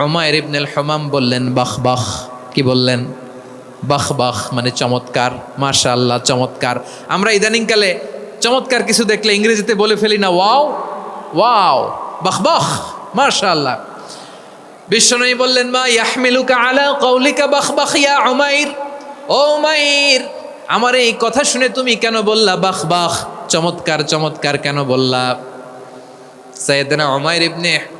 হুমায়ুর ইবনুল হমাম বললেন, বাহ বাহ। কি বললেন? বাহ বাহ মানে চমৎকার। মাশা আল্লাহ চমৎকার। আমরা ইদানিংকালে চমৎকার কিছু দেখলে ইংরেজিতে বলে ফেলি না, ওয়াও ওয়াও, বাহ বাহ। মাশা আল্লাহ বিশ্বনবী বললেন, মা ইয়াহমিলুকা আলা কৌলিকা বাহ বাহ, ইয়া উমাইর। ও উমাইর, আমার এই কথা শুনে তুমি কেন বললা বাহ বাহ? চমৎকার চমৎকার কেন বললা? সৈয়দনা উমাইর ইবনে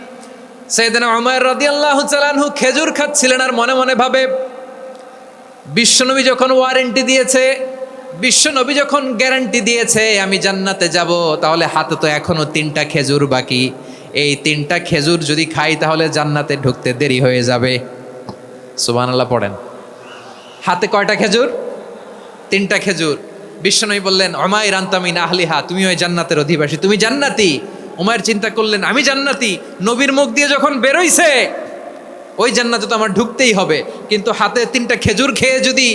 সৈয়দনা উমর রাদিয়াল্লাহু তাআলাহু খেজুর খাচ্ছিলেন আর মনে মনে ভাবে, বিশ্বনবী যখন ওয়ারেন্টি দিয়েছে, বিশ্বনবী যখন গ্যারান্টি দিয়েছে, আমি জান্নাতে যাব, তাহলে হাতে তো এখনও তিনটা খেজুর বাকি। এই তিনটা খেজুর যদি খাই, তাহলে জান্নাতে ঢুকতে দেরি হয়ে যাবে। সুবহানাল্লাহ পড়েন। হাতে কয়টা খেজুর? তিনটা খেজুর। বিশ্বনবী বললেন অমাই রান্তামিন আহলিহা তুমি ওই জান্নাতের অধিবাসী, তুমি জান্নাতি। উমায়ের চিন্তা করলেন, আমি জান্নাতি। নবীর মুখ দিয়ে যখন বেরোইছে ওই জান্নাতে তো আমার ঢুকতেই হবে। কিন্তু হাতে তিনটা খেজুর খেয়ে যদি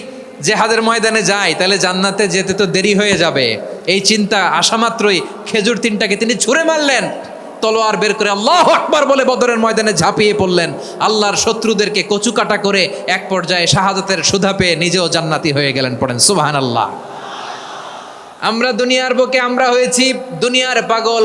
জেহাদের ময়দানে যাই তাহলে জান্নাতে যেতে তো দেরি হয়ে যাবে। এই চিন্তা আসা মাত্রই খেজুর তিনটাকে তিনি ছুঁড়ে মারলেন। তলোয়ার বের করে আল্লাহ আকবার বলে বদরের ময়দানে ঝাঁপিয়ে পড়লেন। আল্লাহর শত্রুদেরকে কচুকাটা করে এক পর্যায়ে শাহাদাতের সুধা পেয়ে নিজেও জান্নাতি হয়ে গেলেন পড়েন। সুবাহান আল্লাহ আমরা দুনিয়ার বুকে আমরা হয়েছি দুনিয়ার পাগল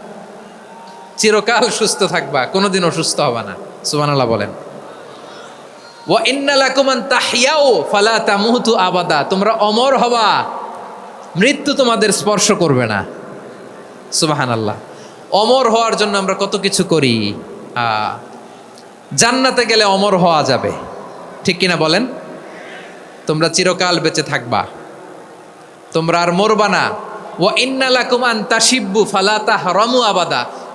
চিরকাল সুস্থ থাকবা কোনোদিন অসুস্থ হবা না। সুবহানাল্লাহ বলেন। ও ইন্না লাকুম আন তাহইয়াও ফালা তামুতু আবাদা। তোমরা অমর হবা, মৃত্যু তোমাদের স্পর্শ করবে না। সুবহানাল্লাহ। অমর হওয়ার জন্য আমরা কত কিছু করি? জান্নাতে গেলে অমর হওয়া যাবে। ঠিক কিনা বলেন? তোমরা চিরকাল বেঁচে থাকবা। তোমরা আর মরবা না। ও ইন্নালাকুম আন তাসিব্বু ফালাতা হারামু আবাদা।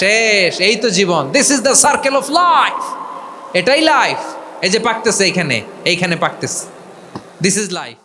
শেষ, এই তো জীবন। This is the circle of life এটাই লাইফ এই যে পাকতেছে এইখানে এইখানে পাকতেছে। This is life